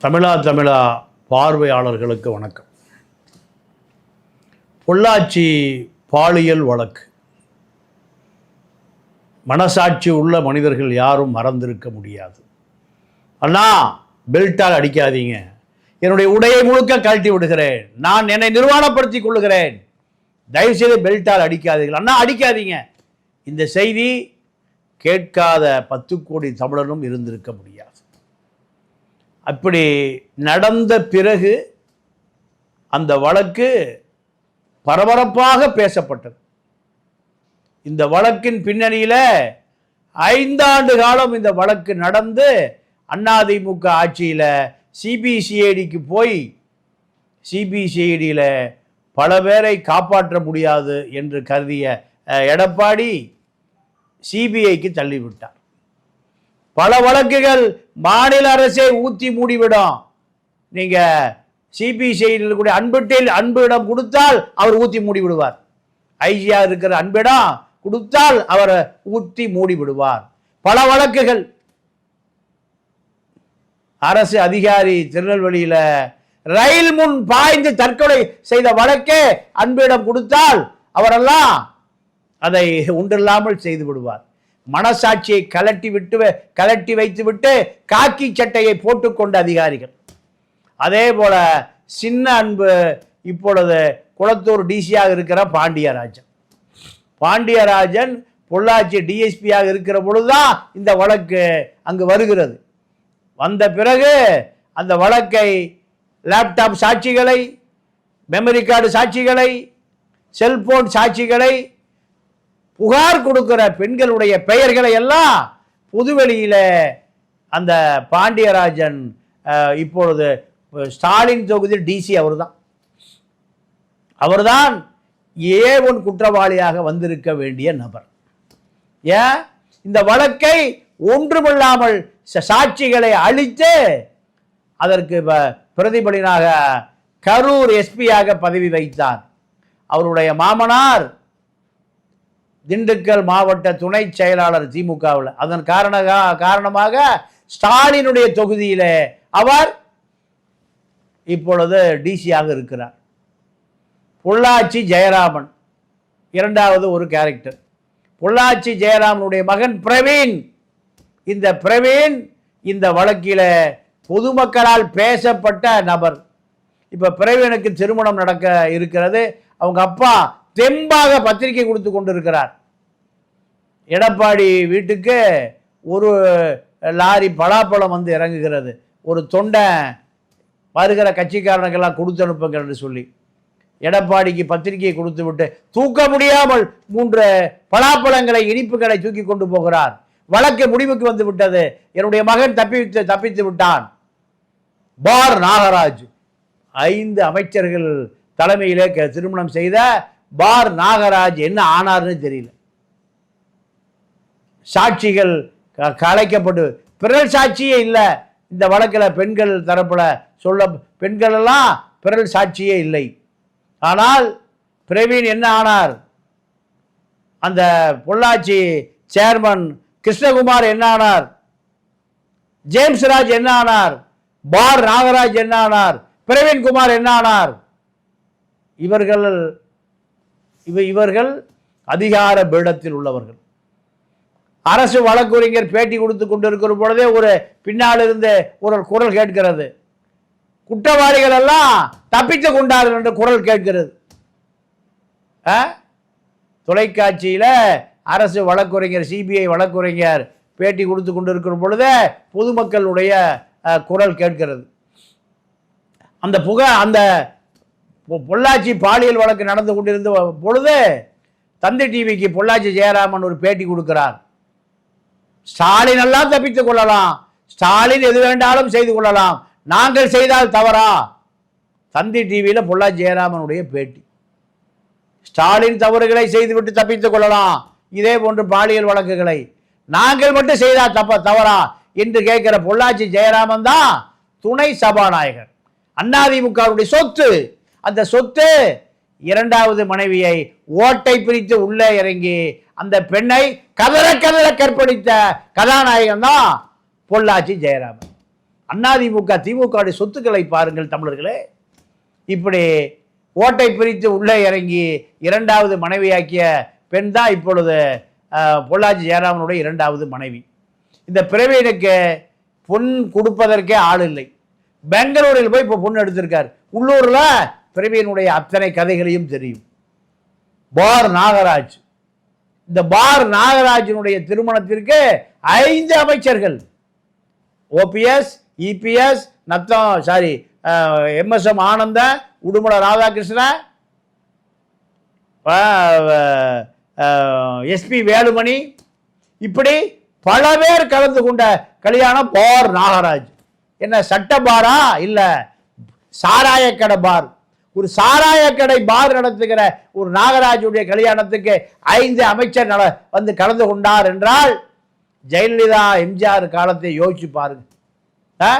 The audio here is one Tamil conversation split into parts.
தமிழா தமிழா பார்வையாளர்களுக்கு வணக்கம். பொள்ளாச்சி பாலியல் வழக்கு. மனசாட்சி உள்ள மனிதர்கள் யாரும் மறந்திருக்க முடியாது. அண்ணா பெல்ட்டால் அடிக்காதீங்க. என்னுடைய உடையை முழுக்க கழட்டி விடுகிறேன். நான் என்னை நிர்வாணப்படுத்திக் கொள்ளுகிறேன். தயவுசெய்து பெல்ட்டால் அடிக்காதீர்கள். அண்ணா அடிக்காதீங்க. இந்த செய்தி கேட்காத பத்து கோடி தமிழனும் இருந்திருக்க முடியாது. அப்படி நடந்த பிறகு அந்த வழக்கு பரபரப்பாக பேசப்பட்டது. இந்த வழக்கின் பின்னணியில் ஐந்தாண்டு காலம் இந்த வழக்கு நடந்து அதிமுக ஆட்சியில் சிபிசிஐடிக்கு போய் சிபிசிஐடியில் பல பேரை காப்பாற்ற முடியாது என்று கருதிய எடப்பாடி சிபிஐக்கு தள்ளிவிட்டார். பல வழக்குகள் மாநில அரசே ஊற்றி மூடிவிடும். நீங்க சிபிசிஐடியில் இருக்கக்கூடிய அன்பிட்டில் அன்பிடம் கொடுத்தால் அவர் ஊற்றி மூடி விடுவார் ஐஜியா இருக்கிற அன்பிடம் கொடுத்தால் அவர் ஊத்தி மூடி விடுவார் பல வழக்குகள். அரசு அதிகாரி திருநெல்வேலியில ரயில் முன் பாய்ந்து தற்கொலை செய்த வழக்கே அன்பிடம் கொடுத்தால் அவரெல்லாம் அதை உண்டில்லாமல் செய்து விடுவார். மனசாட்சியை கலட்டி விட்டு கலட்டி வைத்து விட்டு காக்கி சட்டையை போட்டுக்கொண்ட அதிகாரிகள். அதே போல சின்ன அன்பு இப்பொழுது குளத்தூர் டிசியாக இருக்கிற பாண்டியராஜன். பாண்டியராஜன் பொள்ளாச்சி டிஎஸ்பியாக இருக்கிற பொழுதுதான் இந்த வழக்கு அங்கு வருகிறது. வந்த பிறகு அந்த வழக்கை லேப்டாப் சாட்சிகளை மெமரி கார்டு சாட்சிகளை செல்போன் சாட்சிகளை புகார் கொடுக்கிற பெண்களுடைய பெயர்களை எல்லாம் புதுவெளியில் அந்த பாண்டியராஜன் இப்பொழுது ஸ்டாலின் தொகுதி டிசி அவர்தான். அவர்தான் ஏ ஒன் குற்றவாளியாக வந்திருக்க வேண்டிய நபர். ஏன் இந்த வழக்கை ஒன்றுமில்லாமல் ச- சாட்சிகளை அழித்து அதற்கு ப- பிரதிபலினாக கரூர் எஸ்பியாக பதவி வைத்தார். அவருடைய மாமனார் திண்டுக்கல் மாவட்ட துணை செயலாளர் திமுகவில். அதன் காரண காரணமாக ஸ்டாலினுடைய தொகுதியில் அவர் இப்பொழுது டிசியாக இருக்கிறார். பொள்ளாச்சி ஜெயராமன் இரண்டாவது ஒரு கேரக்டர் பொள்ளாச்சி ஜெயராமனுடைய மகன் பிரவீன் இந்த பிரவீன் இந்த வழக்கில் பொதுமக்களால் பேசப்பட்ட நபர். இப்போ பிரவீனுக்கு திருமணம் நடக்க இருக்கிறது. அவங்க அப்பா தெம்பாக பத்திரிகை கொடுத்து கொண்டிருக்கிறார். எடப்பாடி வீட்டுக்கு ஒரு லாரி பலாப்பழம் வந்து இறங்குகிறது. ஒரு தொண்டை வருகிற கட்சிக்காரனுக்கெல்லாம் கொடுத்து அனுப்புங்கள் என்று சொல்லி எடப்பாடிக்கு பத்திரிகையை கொடுத்து விட்டு தூக்க முடியாமல் மூன்று பலாப்பழங்களை இனிப்புகளை தூக்கி கொண்டு போகிறார். வழக்கு முடிவுக்கு வந்து விட்டது. என்னுடைய மகன் தப்பித்து தப்பித்து விட்டான். பார் நாகராஜ் ஐந்து அமைச்சர்கள் தலைமையிலே திருமணம் செய்த பார் நாகராஜ் என்ன ஆனார்னு தெரியல. சாட்சிகள் க- கலைக்கப்பட்டு பிறல் சாட்சியே இல்லை. இந்த வழக்கில் பெண்கள் தரப்பில் சொல்ல பெண்களெல்லாம் பிறல் சாட்சியே இல்லை. ஆனால் பிரவீன் என்ன ஆனார்? அந்த பொள்ளாச்சி சேர்மன் கிருஷ்ணகுமார் என்ன ஆனார்? ஜேம்ஸ் ராஜ் என்ன ஆனார்? பார் நாகராஜ் என்ன ஆனார்? பிரவீன் குமார் என்ன ஆனார்? இவர்கள் இவ இவர்கள் அதிகார பீடத்தில் உள்ளவர்கள். அரசு வழக்குரைஞர் பேட்டி கொடுத்து கொண்டிருக்கிற பொழுதே ஒரு பின்னால் இருந்து ஒரு குரல் கேட்கிறது. குற்றவாளிகள் எல்லாம் தப்பித்து கொண்டார்கள் என்று குரல் கேட்கிறது. ஆ? அரசு வழக்குரைஞர் சிபிஐ வழக்குரைஞர் பேட்டி கொடுத்து கொண்டிருக்கிற பொழுதே பொதுமக்களுடைய குரல் கேட்கிறது. அந்த புகை அந்த பொள்ளாச்சி பாலியல் வழக்கு நடந்து கொண்டிருந்த பொழுது தந்தி டிவிக்கு பொள்ளாச்சி ஜெயராமன் ஒரு பேட்டி கொடுக்கிறார். ஸ்டாலின் எல்லாம் தப்பித்துக் கொள்ளலாம். ஸ்டாலின் எது வேண்டாலும் செய்து கொள்ளலாம். நாங்கள் செய்தால் தவறா? தந்தி டிவியில் பொள்ளாச்சி ஜெயராமனுடைய பேட்டி. ஸ்டாலின் தவறுகளை செய்துவிட்டு தப்பித்துக் கொள்ளலாம். இதே போன்று பாலியல் வழக்குகளை. நாங்கள் மட்டும் செய்தால் தப்ப தவறா? என்று கேட்கிற பொள்ளாச்சி ஜெயராமன் தான் துணை சபாநாயகர். அதிமுகவுடைய சொத்து. அந்த சொத்து இரண்டாவது மனைவியை ஓட்டை பிரித்து உள்ளே இறங்கி அந்த பெண்ணை கதற கதற கற்பழித்த கதாநாயகன் தான் பொள்ளாச்சி ஜெயராமன். அண்ணாதிமுக திமுக சொத்துக்களை பாருங்கள் தமிழர்களே. இப்படி ஓட்டை பிரித்து உள்ளே இறங்கி இரண்டாவது மனைவியாக்கிய பெண் தான் இப்பொழுது பொள்ளாச்சி ஜெயராமனுடைய இரண்டாவது மனைவி. இந்த பிறவியனுக்கு பொன் கொடுப்பதற்கே ஆள் இல்லை. பெங்களூரில் போய் இப்போ பொண்ணு எடுத்திருக்கார். உள்ளூரில் பிரவீனுடைய அத்தனை கதைகளையும் தெரியும். பார் நாகராஜ். இந்த பார் நாகராஜனுடைய திருமணத்திற்கு ஐந்து அமைச்சர்கள். OPS EPS Natham sorry MSM Anand Udumalai Radhakrishnan SP Velumani. இப்படி பல பேர் கலந்து கொண்ட கல்யாணம் பார் நாகராஜ். என்ன சட்ட பாரா? இல்லை சாராயக்கடை பார். ஒரு சாராயக்கடை பார் நடத்துகிற ஒரு நாகராஜுடைய கல்யாணத்துக்கு ஐந்து அமைச்சர் நட வந்து கலந்து கொண்டார் என்றால் ஜெயலலிதா எம்ஜிஆர் காலத்தை யோசிச்சு பாருங்க ஆ?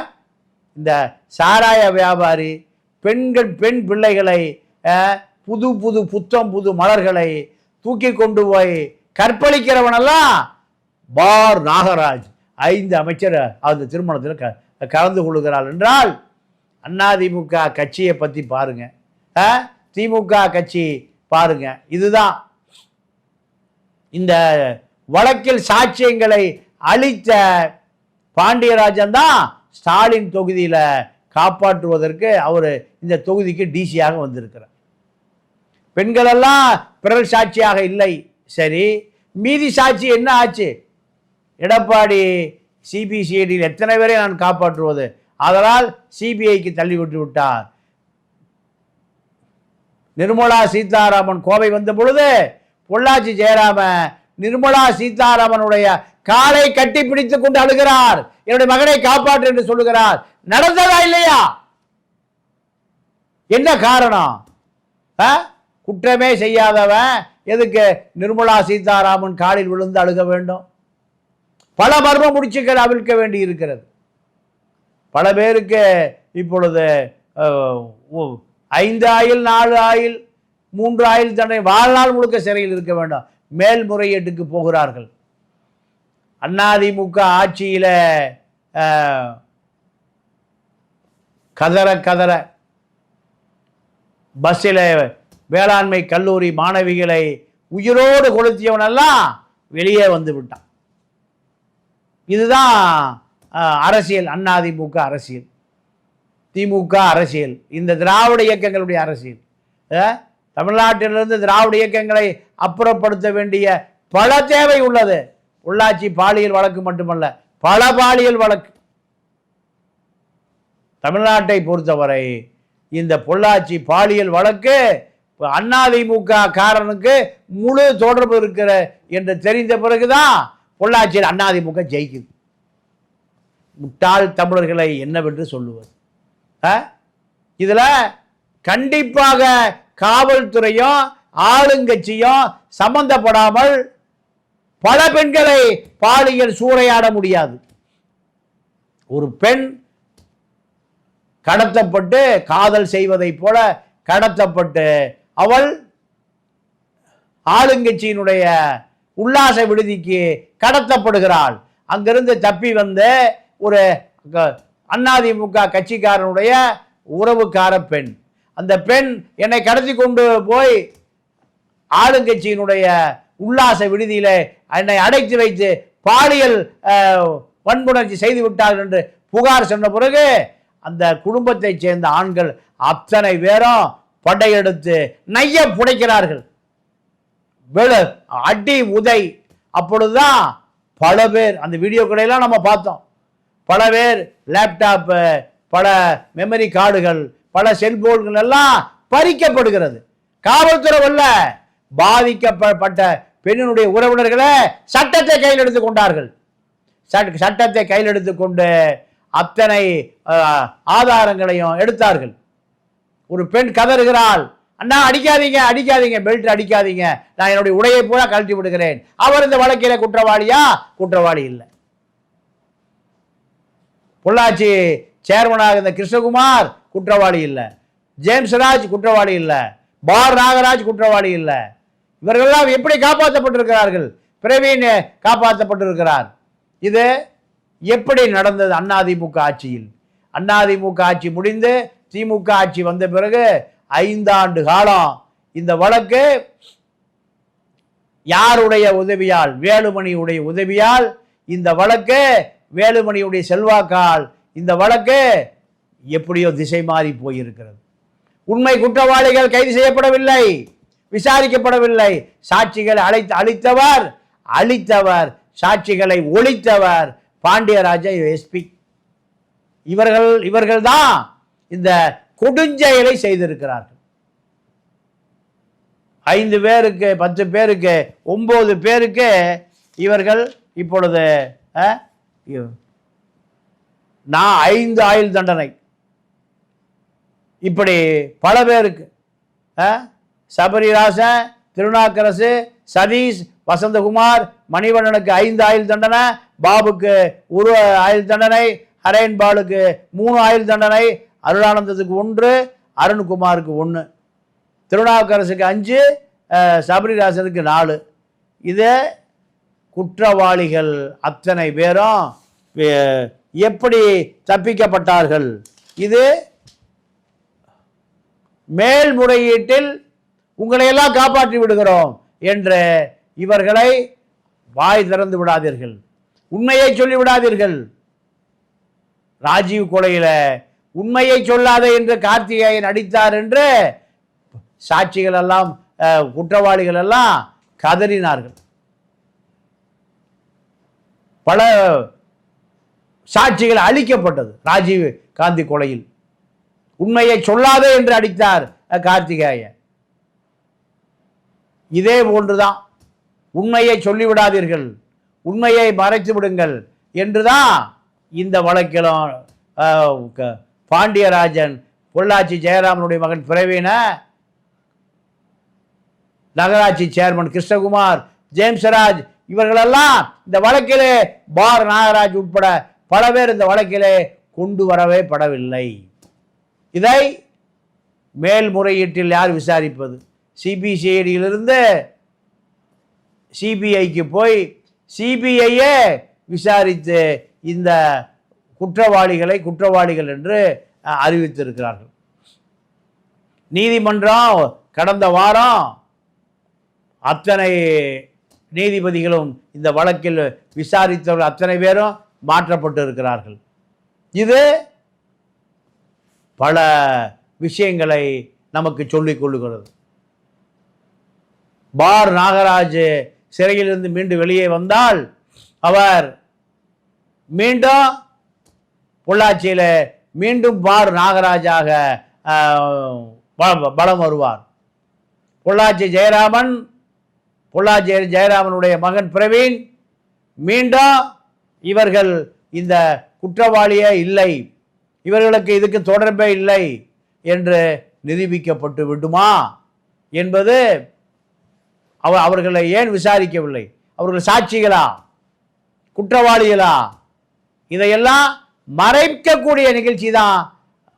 இந்த சாராய வியாபாரி பெண்கள் பெண் பிள்ளைகளை புது புது புத்தம் புது மலர்களை தூக்கி கொண்டு போய் கற்பழிக்கிறவனெல்லாம் பார் நாகராஜ் ஐந்து அமைச்சர் அந்த திருமணத்தில் க கலந்து கொள்கிறாள் என்றால் அதிமுக கட்சியை பற்றி பாருங்கள் திமுக கட்சி பாருங்க. இதுதான். இந்த வழக்கில் சாட்சியங்களை அளித்த பாண்டியராஜன் தான் ஸ்டாலின் தொகுதியில் காப்பாற்றுவதற்கு அவர் இந்த தொகுதிக்கு டிசியாக வந்திருக்கிறார். பெண்களெல்லாம் பிறல் சாட்சியாக இல்லை. சரி மீதி சாட்சி என்ன ஆச்சு? எடப்பாடி சிபிசிஐடியில் எத்தனை பேரை நான் காப்பாற்றுவது? அதனால் சிபிஐக்கு தள்ளி விட்டு விட்டார் நிர்மலா சீதாராமன் கோவை வந்த பொழுது பொள்ளாச்சி ஜெயராம நிர்மலா சீதாராமனுடைய காலை கட்டி பிடித்து கொண்டு அழுகிறார். என்னுடைய மகனை காப்பாற்று என்று சொல்லுகிறார். நடந்ததா இல்லையா? என்ன காரணம்? ஆ? குற்றமே செய்யாதவன் எதுக்கு நிர்மலா சீதாராமன் காலில் விழுந்து அழுக வேண்டும்? பல மர்ம முடிச்சுக்கள் அவிழ்க்க வேண்டி இருக்கிறது பல பேருக்கு இப்பொழுது ஐந்து ஆயில் நாலு ஆயில் மூன்று ஆயில் தண்டனை வாழ்நாள் முழுக்க சிறையில் இருக்க வேண்டும். மேல்முறையீட்டுக்கு போகிறார்கள். அதிமுக ஆட்சியில் கதற கதற பஸ்ஸில் வேளாண்மை கல்லூரி மாணவிகளை உயிரோடு கொளுத்தியவனெல்லாம் வெளியே வந்து விட்டான். இதுதான் அரசியல் அதிமுக அரசியல். திமுக அரசியல். இந்த திராவிட இயக்கங்களுடைய அரசியல். தமிழ்நாட்டிலிருந்து திராவிட இயக்கங்களை அப்புறப்படுத்த வேண்டிய பல தேவை உள்ளது. உள்ளாட்சி பாலியல் வழக்கு மட்டுமல்ல பல பாலியல் வழக்கு. தமிழ்நாட்டை பொறுத்தவரை இந்த பொள்ளாச்சி பாலியல் வழக்கு அதிமுக காரனுக்கு முழு தொடர்பு இருக்கிற என்று தெரிந்த பிறகுதான் பொள்ளாச்சியில் அதிமுக ஜெயிக்குது. முட்டாள் தமிழர்களை என்னவென்று சொல்லுவது? இதில் கண்டிப்பாக காவல்துறையும் ஆளுங்கட்சியும் சம்பந்தப்படாமல் பல பெண்களை பாலியல் சூறையாட முடியாது. ஒரு பெண் கடத்தப்பட்டு காதல் செய்வதைப் போல கடத்தப்பட்டு அவள் ஆளுங்கட்சியினுடைய உல்லாச விடுதிக்கு கடத்தப்படுகிறாள். அங்கிருந்து தப்பி வந்து ஒரு அதிமுக கட்சிக்காரனுடைய உறவுக்கார பெண். அந்த பெண் என்னை கடத்தி கொண்டு போய் ஆளுங்கட்சியினுடைய உல்லாச விடுதியில் என்னை அடைத்து வைத்து பாலியல் வன்புணர்ச்சி செய்து விட்டார்கள் என்று புகார் சொன்ன பிறகு அந்த குடும்பத்தைச் சேர்ந்த ஆண்கள் அத்தனை பேரும் படையெடுத்து நைய புடைக்கிறார்கள். வெளு அடி உதை. அப்பொழுதுதான் பல பேர் அந்த வீடியோக்களையெல்லாம் நம்ம பார்த்தோம். பல பேர் லேப்டாப்பு பல மெமரி கார்டுகள் பல செல்போன்கள் எல்லாம் பறிக்கப்படுகிறது. காவல்துறை அல்ல பாதிக்கப்பட்ட பெண்ணினுடைய உறவினர்களை சட்டத்தை கையில் எடுத்து கொண்டார்கள். சட்டத்தை கையில் எடுத்துக்கொண்டு அத்தனை ஆதாரங்களையும் எடுத்தார்கள். ஒரு பெண் கதறுகிறாள் அண்ணா அடிக்காதீங்க அடிக்காதீங்க பெல்ட் அடிக்காதீங்க. நான் என்னுடைய உடையை பூரா கழட்டி விடுகிறேன். அவர் இந்த வழக்கில குற்றவாளியா? குற்றவாளி இல்லை. பொள்ளாச்சி சேர்மனாக இருந்த கிருஷ்ணகுமார் குற்றவாளி இல்லை. ஜேம்ஸ் ராஜ் குற்றவாளி இல்லை. பார் நாகராஜ் குற்றவாளி இல்லை. இவர்களெல்லாம் எப்படி காப்பாற்றப்பட்டிருக்கிறார்கள் பிரவீன் காப்பாற்றப்பட்டிருக்கிறார் இது எப்படி நடந்தது அதிமுக ஆட்சியில்? அதிமுக ஆட்சி முடிந்து திமுக ஆட்சி வந்த பிறகு ஐந்தாண்டு காலம் இந்த வழக்கு யாருடைய உதவியால் வேலுமணியுடைய உதவியால் இந்த வழக்கு வேலுமணியுடைய செல்வாக்கால் இந்த வழக்கு எப்படியோ திசை மாறி போயிருக்கிறது. உண்மை குற்றவாளிகள் கைது செய்யப்படவில்லை விசாரிக்கப்படவில்லை. சாட்சிகளை அழைத்து அழித்தவர் அழித்தவர் சாட்சிகளை ஒழித்தவர் பாண்டியராஜா எஸ்பி இவர்கள் இவர்கள் தான் இந்த கொடுஞ்செயலை செய்திருக்கிறார்கள். ஐந்து பேருக்கு பத்து பேருக்கு ஒம்பது பேருக்கு இவர்கள் இப்பொழுது நான் ஐந்து ஆயுள் தண்டனை. இப்படி பல பேருக்கு சபரிராசன் திருநாக்கரசு சதீஷ் வசந்தகுமார் மணிவண்ணனுக்கு ஐந்து ஆயுள் தண்டனை பாபுக்கு ஒரு ஆயுள் தண்டனை ஹரேன் பாலுக்கு மூணு ஆயுள் தண்டனை அருளானந்தத்துக்கு ஒன்று அருண்குமாருக்கு ஒன்று திருநாவுக்கரசுக்கு அஞ்சு சபரிராசனுக்கு நாலு. இது குற்றவாளிகள் அத்தனை பேரும் எப்படி தப்பிக்கப்பட்டார்கள்? இது மேல்முறையீட்டில் உங்களையெல்லாம் காப்பாற்றி விடுகிறோம் என்று இவர்களை வாய் திறந்து விடாதீர்கள். உண்மையை சொல்லி விடாதீர்கள். ராஜீவ் கொலையில உண்மையை சொல்லாத என்று கார்த்திகேயன் அடித்தார் என்று சாட்சிகள் எல்லாம் குற்றவாளிகள் எல்லாம் கதறினார்கள். பல சாட்சிகள் அழிக்கப்பட்டது ராஜீவ் காந்தி கொலையில். உண்மையை சொல்லாதே என்று அடித்தார் கார்த்திகேயன். இதே போன்றுதான். உண்மையை சொல்லிவிடாதீர்கள். உண்மையை மறைத்து விடுங்கள் என்றுதான் இந்த வழக்கிலும் பாண்டியராஜன் பொள்ளாச்சி ஜெயராமனுடைய மகன் பிரவீன நகராட்சி சேர்மன் கிருஷ்ணகுமார் ஜேம்ஸ்ராஜ் இவர்களெல்லாம் இந்த வழக்கிலே பார் நாகராஜ் உட்பட பல பேர் இந்த வழக்கிலே கொண்டு வரவே படவில்லை. இதை மேல்முறையீட்டில் யார் விசாரிப்பது? சிபிசிஐடியிலிருந்து சிபிஐக்கு போய் சிபிஐயே விசாரித்து இந்த குற்றவாளிகளை குற்றவாளிகள் என்று அறிவித்திருக்கிறார்கள். நீதிமன்றம் கடந்த வாரம் அத்தனை நீதிபதிகளும் இந்த வழக்கில் விசாரித்தவர்கள் அத்தனை பேரும் மாற்றப்பட்டு இருக்கிறார்கள் இது பல விஷயங்களை நமக்கு சொல்லிக் கொள்ளுகிறது. பார் நாகராஜ் சிறையிலிருந்து மீண்டும் வெளியே வந்தால் அவர் மீண்டும் பொள்ளாச்சியில் மீண்டும் பார் நாகராஜாக பலம் வருவார். பொள்ளாச்சி ஜெயராமன் பொள்ளாச்சி ஜெயராமனுடைய மகன் பிரவீன் மீண்டும் இவர்கள் இந்த குற்றவாளியே இல்லை இவர்களுக்கு இதுக்கு தொடர்பே இல்லை என்று நிரூபிக்கப்பட்டு விடுமா என்பது அவ அவர்களை ஏன் விசாரிக்கவில்லை? அவர்கள் சாட்சிகளா? குற்றவாளிகளா? இதையெல்லாம் மறைக்கக்கூடிய நிகழ்ச்சி தான்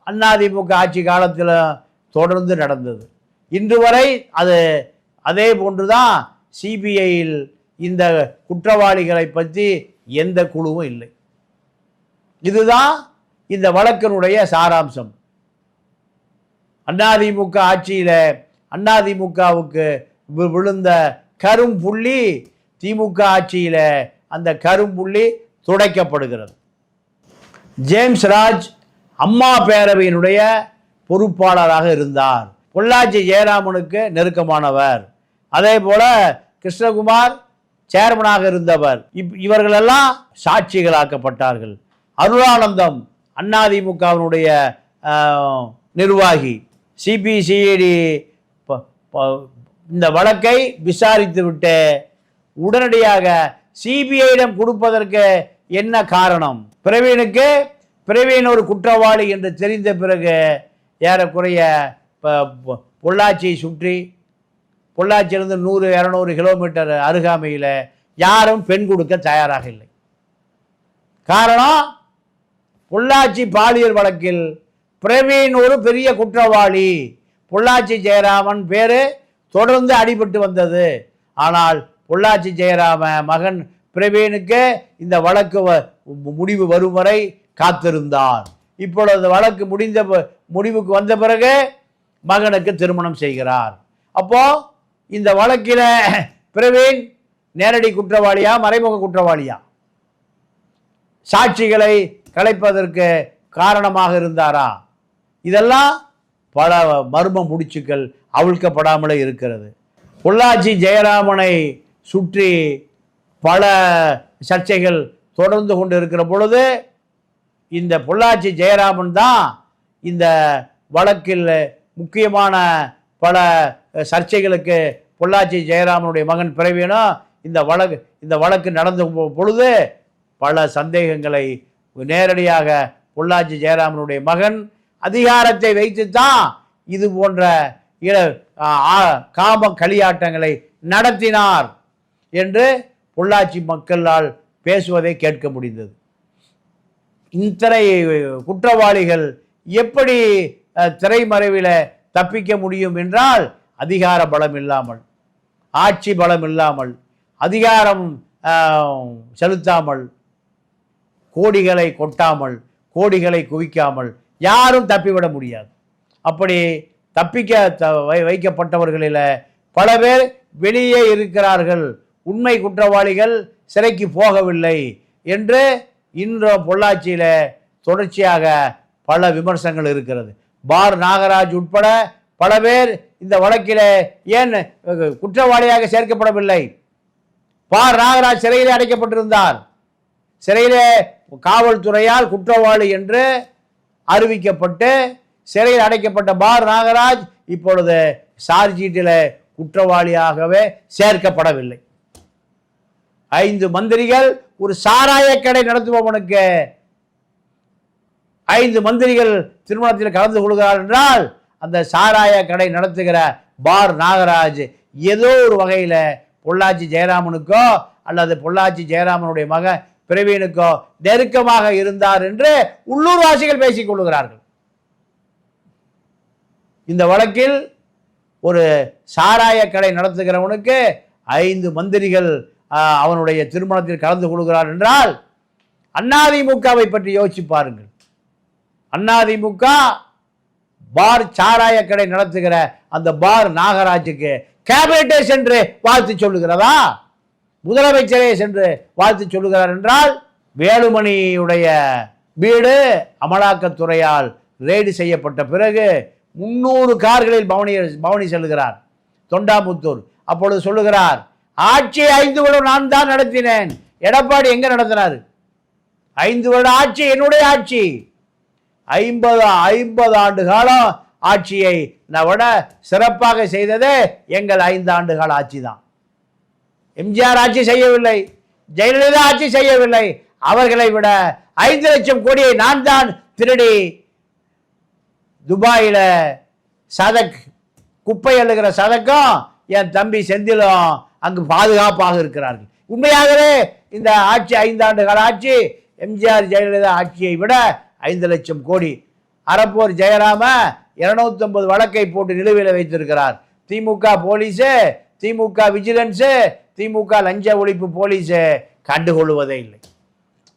அதிமுக ஆட்சி காலத்தில் தொடர்ந்து நடந்தது. இன்று வரை அது அதே போன்று தான் சிபிஐயில் இந்த குற்றவாளிகளை பற்றி எந்த குழுவும் இல்லை. இதுதான் இந்த வழக்கினுடைய சாராம்சம். அதிமுக ஆட்சியில் அதிமுகவுக்கு விழுந்த கரும்புள்ளி திமுக ஆட்சியில் அந்த கரும்புள்ளி துடைக்கப்படுகிறது. ஜேம்ஸ் ராஜ் அம்மா பேரவையினுடைய பொறுப்பாளராக இருந்தார். பொள்ளாச்சி ஜெயராமனுக்கு நெருக்கமானவர். அதே போல கிருஷ்ணகுமார் சேர்மனாக இருந்தவர். இப் இவர்களெல்லாம் சாட்சிகளாக்கப்பட்டார்கள். அருளானந்தம் அதிமுகவினுடைய நிர்வாகி. சிபிசிஐடி இந்த வழக்கை விசாரித்துவிட்டு உடனடியாக சிபிஐடம் கொடுப்பதற்கு என்ன காரணம்? பிரவீனுக்கு பிரவீன் ஒரு குற்றவாளி என்று தெரிந்த பிறகு ஏறக்குறைய ப- பொள்ளாச்சியை சுற்றி பொள்ளாச்சியிலிருந்து நூறு இரநூறு கிலோமீட்டர் அருகாமையில் யாரும் பெண் கொடுக்க தயாராக இல்லை. காரணம் பொள்ளாச்சி பாலியல் வழக்கில் பிரவீன் ஒரு பெரிய குற்றவாளி. பொள்ளாச்சி ஜெயராமன் பேர் தொடர்ந்து அடிபட்டு வந்தது. ஆனால் பொள்ளாச்சி ஜெயராம மகன் பிரவீனுக்கு இந்த வழக்கு வ- முடிவு வரும் வரை காத்திருந்தார். இப்பொழுது வழக்கு முடிந்த ப- முடிவுக்கு வந்த பிறகு மகனுக்கு திருமணம் செய்கிறார். அப்போது இந்த வழக்கில் பிரவீன் நேரடி குற்றவாளியா மறைமுக குற்றவாளியா? சாட்சிகளை கலைப்பதற்கு காரணமாக இருந்தாரா? இதெல்லாம் பல மர்ம முடிச்சுக்கள் அவிழ்க்கப்படாமலே இருக்கிறது. பொள்ளாச்சி ஜெயராமனை சுற்றி பல சர்ச்சைகள் தொடர்ந்து கொண்டு இருக்கிற பொழுது இந்த பொள்ளாச்சி ஜெயராமன் தான் இந்த வழக்கில் முக்கியமான பல சர்ச்சைகளுக்கு பொள்ளாச்சி ஜெயராமனுடைய மகன் பிறவினா இந்த வழக்கு இந்த வழக்கு நடந்த பொழுது பல சந்தேகங்களை நேரடியாக பொள்ளாச்சி ஜெயராமனுடைய மகன் அதிகாரத்தை வைத்துத்தான் இது போன்ற காம களியாட்டங்களை நடத்தினார் என்று பொள்ளாச்சி மக்களால் பேசுவதை கேட்க முடிந்தது. இத்தனை குற்றவாளிகள் எப்படி திரைமறைவில் தப்பிக்க முடியும் என்றால் அதிகார பலம் இல்லாமல் ஆட்சி பலம் இல்லாமல் அதிகாரம் செலுத்தாமல் கோடிகளை கொட்டாமல் கோடிகளை குவிக்காமல் யாரும் தப்பிவிட முடியாது. அப்படி தப்பிக்க த- வை- வைக்கப்பட்டவர்களில் பல பேர் வெளியே இருக்கிறார்கள். உண்மை குற்றவாளிகள் சிறைக்கு போகவில்லை என்று இன்று பொள்ளாச்சியில் தொடர்ச்சியாக பல விமர்சனங்கள் இருக்கிறது. பார் நாகராஜ் உட்பட பல பேர் இந்த வழக்கில் ஏன் குற்றவாளியாக சேர்க்கப்படவில்லை? பார் நாகராஜ் சிறையில் அடைக்கப்பட்டிருந்தார். சிறையிலே காவல்துறையால் குற்றவாளி என்று அறிவிக்கப்பட்டு சிறையில் அடைக்கப்பட்ட பார் நாகராஜ் இப்பொழுது சார்ஜீட்டில் குற்றவாளியாகவே சேர்க்கப்படவில்லை. ஐந்து மந்திரிகள் ஒரு சாராய கடை நடத்துபவனுக்கு ஐந்து மந்திரிகள் திருமணத்தில் கலந்து கொள்கிறார் என்றால் அந்த சாராய கடை நடத்துகிற பார் நாகராஜ் ஏதோ ஒரு வகையில் பொள்ளாச்சி ஜெயராமனுக்கோ அல்லது பொள்ளாச்சி ஜெயராமனுடைய மகன் பிரவீனுக்கோ நெருக்கமாக இருந்தார் என்று உள்ளூர்வாசிகள் பேசிக் கொள்கிறார்கள் இந்த வழக்கில் ஒரு சாராய கடை நடத்துகிறவனுக்கு ஐந்து மந்திரிகள் அவனுடைய திருமணத்தில் கலந்து கொள்கிறார் என்றால் அதிமுகவை பற்றி யோசிச்சு பாருங்கள். அதிமுக பார் சாராய கடை நடத்துகிற அந்த பார் நாகராஜுக்கு கேபினட்டே சென்று வாழ்த்து சொல்லுகிறதா? முதலமைச்சரே சென்று வாழ்த்து சொல்லுகிறார் என்றால் வேலுமணியுடைய வீடு அமலாக்கத்துறையால் ரெய்டு செய்யப்பட்ட பிறகு முன்னூறு கார்களில் பவனி பவனி செல்கிறார். தொண்டாமுத்தூர் அப்பொழுது சொல்லுகிறார் ஆட்சி ஐந்து வருடம் நான் தான் நடத்தினேன். எடப்பாடி எங்கே நடத்தினார்? ஐந்து வருட ஆட்சி என்னுடைய ஆட்சி. ஐம்பது ஐம்பது ஆண்டு காலம் ஆட்சியை நான் விட சிறப்பாக செய்ததே எங்கள் ஐந்து ஆண்டு கால ஆட்சி தான் எம்ஜிஆர் ஆட்சி செய்யவில்லை ஜெயலலிதா ஆட்சி செய்யவில்லை. அவர்களை விட ஐந்து லட்சம் கோடியை நான் தான் திருடி துபாயில் சதக் குப்பை எழுகிற சதக்கும் என் தம்பி செந்திலும் அங்கு பாதுகாப்பாக இருக்கிறார்கள். உண்மையாகவே இந்த ஆட்சி ஐந்தாண்டு கால ஆட்சி எம்ஜிஆர் ஜெயலலிதா ஆட்சியை விட ஐந்து லட்சம் கோடி. அறப்போர் ஜெயராம இருநூத்தொன்பது வழக்கை போட்டு நிலுவையில் வைத்திருக்கிறார். திமுக போலீஸு திமுக விஜிலன்ஸு திமுக லஞ்ச ஒழிப்பு போலீஸு கண்டுகொள்வதே இல்லை.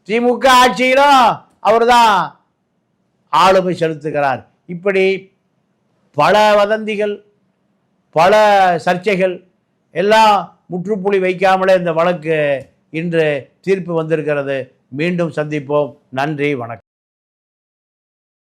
திமுக ஆட்சியிலும் அவர் தான் ஆளுமை செலுத்துகிறார். இப்படி பல வதந்திகள் பல சர்ச்சைகள் எல்லாம் முற்றுப்புள்ளி வைக்காமலே இந்த வழக்கு இன்று தீர்ப்பு வந்திருக்கிறது. மீண்டும் சந்திப்போம். நன்றி வணக்கம்.